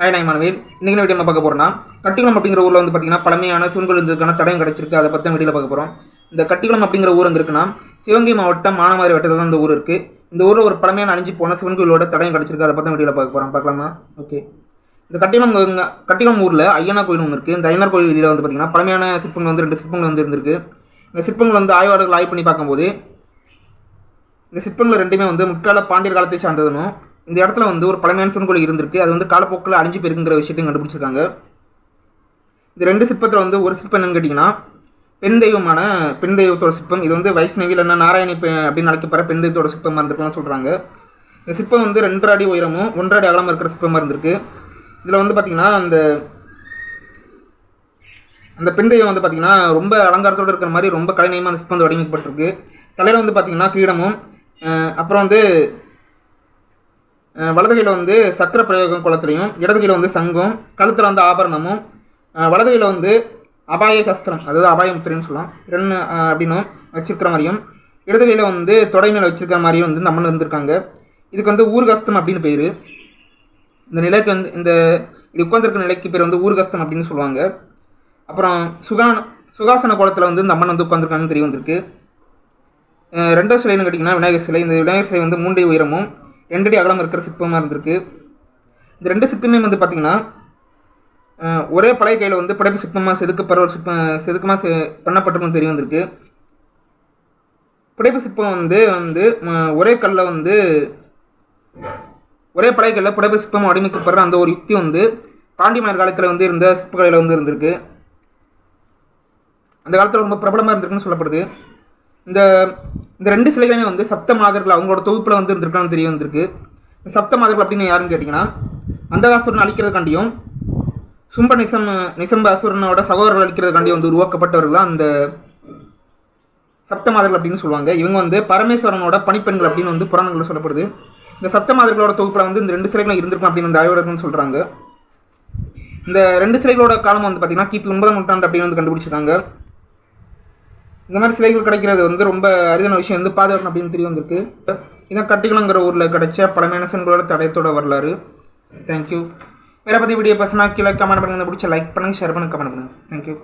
Hi நாய் மாணவி இன்றைக்கி வீடியோ நம்ம பார்க்க போகிறோம்னா கட்டிக்குளம் அப்படிங்கிற ஊரில் வந்து பார்த்தீங்கன்னா பழமையான சிவன்கள் இருந்ததுக்கான தடயம் கிடச்சிருக்கு. அதை பற்றி வீடியோவில் பார்க்க போகிறோம் இந்த கட்டிக்குளம் அப்படிங்கிற ஊர் எங்க இருக்குன்னா சிவகங்கை மாவட்டம் மானாமாரி வட்டத்தில் தான் இந்த ஊர் இருக்குது இந்த ஊரில் ஒரு பழமையான அழிஞ்சு போன சிவன் கோயிலோட தடையும் கிடச்சிருக்கு. அதை பற்றி வீடியோவில் பார்க்க போகிறோம் பார்க்கலாமா? ஓகே. இந்த கட்டிக்குளம் கட்டிக்குளம் ஊரில் ஐயனா கோயில் ஒன்று இருக்குது இந்த ஐயனார் கோயில் வெளியில் வந்து பார்த்தீங்கன்னா பழமையான சிற்பங்கள் வந்து ரெண்டு சிற்பங்கள் வந்து இருந்திருக்கு. இந்த சிற்பங்கள் வந்து ஆய்வாளர்கள் ஆய்வு பண்ணி பார்க்கும்போது இந்த சிற்பங்கள் ரெண்டுமே வந்து முற்கால பாண்டியர் காலத்தை சார்ந்ததுன்னு இந்த இடத்துல வந்து ஒரு பழமையான சிவன் கோயில் இருந்திருக்கு. அது வந்து காலப்போக்கில் அழிஞ்சு போயிருக்குங்கிற விஷயத்தையும் கண்டுபிடிச்சிருக்காங்க. இந்த ரெண்டு சிற்பத்தில் வந்து ஒரு சிற்பம் என்னன்னு கேட்டிங்கன்னா பெண் தெய்வமான பெண் தெய்வத்தோட சிற்பம். இது வந்து வைஷ்ணவி இல்லைன்னா நாராயணி பெ அப்படின்னு அழைக்கப்படுற பெண் தெய்வத்தோட சிற்பமாக இருந்திருக்கலாம் சொல்கிறாங்க இந்த சிற்பம் வந்து ரெண்டரை அடி உயரமும் ஒன்றரை அடி அகலமாக இருக்கிற சிற்பமாக இருந்திருக்கு. இதில் வந்து பார்த்திங்கன்னா அந்த அந்த பெண் தெய்வம் வந்து பார்த்திங்கன்னா ரொம்ப அலங்காரத்தோடு இருக்கிற மாதிரி ரொம்ப கலைநயமான சிற்பம் வந்து வடிவமைக்கப்பட்டிருக்கு. தலையில் வந்து பார்த்திங்கன்னா கிரீடமும் அப்புறம் வந்து வலது கையில் வந்து சக்கர பிரயோகம் குளத்துலையும் இடது கையில் வந்து சங்கம் கழுத்தில் வந்து ஆபரணமும் அஹ் வலது கையில் வந்து அபாய கஸ்திரம் அதாவது அபாயமுத்திரன்னு சொல்லலாம். ரெண்டு அப்படின்னும் வச்சிருக்கிற மாதிரியும் இடது கையில் வந்து தொடை மேலே வச்சிருக்கிற மாதிரியும் வந்து இந்த அம்மன் இருந்திருக்காங்க. இதுக்கு வந்து ஊர்கஸ்தம் அப்படின்னு பேர். இந்த நிலைக்கு வந்து இந்த இது உட்காந்துருக்க நிலைக்கு பேர் வந்து ஊர்கஸ்தம் அப்படின்னு சொல்லுவாங்க. அப்புறம் சுகான சுகாசன கோலத்தில் வந்து இந்த அம்மன் வந்து உட்காந்துருக்காங்கன்னு தெரிய வந்திருக்கு. ரெண்டாவது சிலைன்னு கேட்டிங்கன்னா விநாயகர் சிலை. இந்த விநாயகர் சிலை வந்து மூண்டை உயரமும் ரெண்டடி அகலம் இருக்கிற சிற்பமாக இருந்திருக்கு. இந்த ரெண்டு சிற்பமே வந்து பார்த்திங்கன்னா ஒரே பழைய கையில் வந்து படைப்பு சிற்பமாக செதுக்கப்படுற ஒரு சிற்பம் செதுக்கமாக செ பண்ணப்பட்டிருக்கும் தெரிய வந்திருக்கு. புடைப்பு சிற்பம் வந்து வந்து ஒரே கல்லில் வந்து ஒரே பழைய கல்லில் புடைப்பு சிற்பம் வடிவமைக்கப்படுற அந்த ஒரு யுக்தி வந்து பாண்டி மன்னர் காலத்தில் வந்து இருந்த சிற்பக்கலையில் வந்து இருந்திருக்கு. அந்த காலத்தில் ரொம்ப பிரபலமாக இருந்திருக்குன்னு சொல்லப்படுது. இந்த இந்த ரெண்டு சிலைகளுமே வந்து சப்த மாதர்கள் அவங்களோட தொகுப்பில் வந்து இருந்திருக்கான்னு தெரிய வந்திருக்கு. இந்த சப்த மாதர்கள் அப்படின்னு யாருன்னு கேட்டிங்கன்னா அந்தகாசுரன் அழிக்கிறதுக்காண்டியும் சும்ப நிசம் நிசம்ப அசுரனோட சகோதரர்கள் அழிக்கிறதுக்காண்டியும் வந்து உருவாக்கப்பட்டவர்கள் தான் அந்த சப்த மாதர்கள் அப்படின்னு சொல்லுவாங்க. இவங்க வந்து பரமேஸ்வரனோட பணிப்பெண்கள் அப்படின்னு வந்து புராணங்களில் சொல்லப்படுது. இந்த சப்த மாதர்களோட தொகுப்பில் வந்து இந்த ரெண்டு சிலைகளும் இருந்திருக்கும் அப்படின்னு வந்து ஆய்வாளர்கள் சொல்கிறாங்க இந்த ரெண்டு சிலைகளோட காலம் வந்து பார்த்திங்கன்னா கிபி ஒன்பதாம் நூற்றாண்டு அப்படின்னு வந்து கண்டுபிடிச்சிருக்காங்க. இந்த மாதிரி சிலைகள் கிடைக்கிறது வந்து ரொம்ப அரிதான விஷயம். வந்து பாதுகாக்கணும் அப்படின்னு தெரிய வந்திருக்கு. இதான் கட்டிக்குளங்கிற ஊரில் கிடைச்ச பழமையான சின்களோட தடயத்தோட வரலாறு. தேங்க்யூ வேற பற்றி வீடியோ பசங்க கீழே கமெண்ட் பண்ணுங்க. பிடிச்ச லைக் பண்ணுங்கள் ஷேர் பண்ணுங்கள் கமெண்ட் பண்ணுங்கள் தேங்க்யூ